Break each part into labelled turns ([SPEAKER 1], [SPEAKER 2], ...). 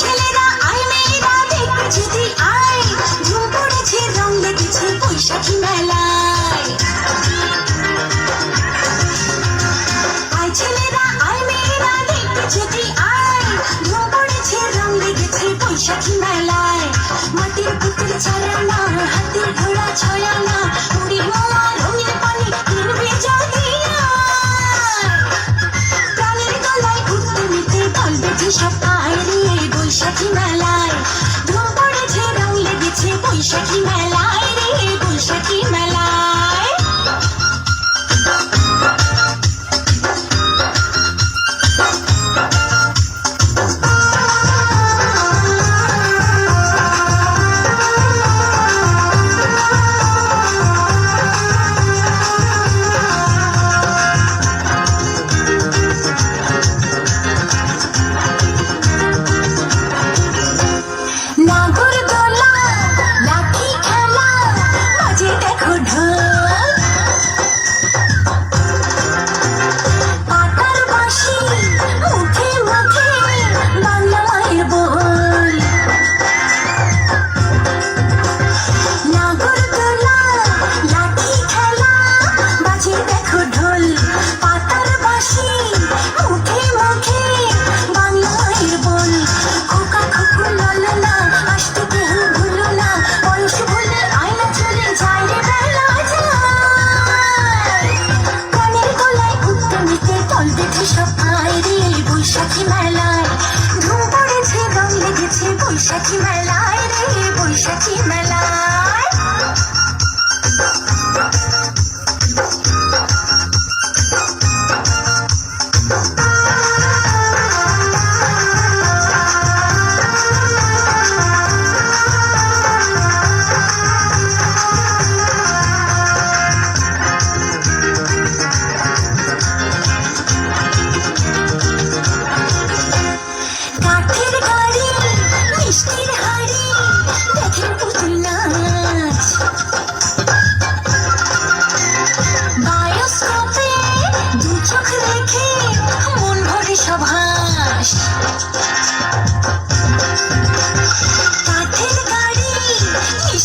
[SPEAKER 1] ছেলেরা আয়, মেয়েরা দেখতে যদি আয় ঝুম পড়েছে, রং লেগেছে বৈশাখী মেলায়। আয় ছেলেরা, আয়, মেয়েরা দেখতে যদি আয় ঝুম পড়েছে, রং লেগেছে বৈশাখী বৈশাখী মেলায় রে বৈশাখী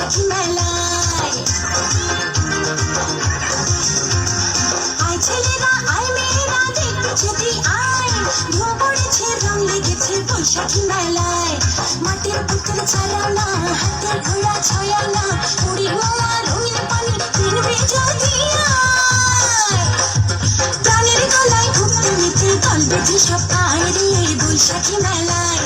[SPEAKER 1] মেলায় আয় ছেলেরা আয় মেয়েরা দেখতে যেতে আয় ধুম পড়েছে রং লেগেছে বৈশাখী মেলায় মাটির পুতুল ছাড়াও না, হাতের ঘোড়া ছয়া না। পুরী মোয়া রঙিন পানি কিনবে যদি। প্রাণের গলায় ঘুরতে নিতে গল বেঁধে সব রে বৈশাখী মেলায়।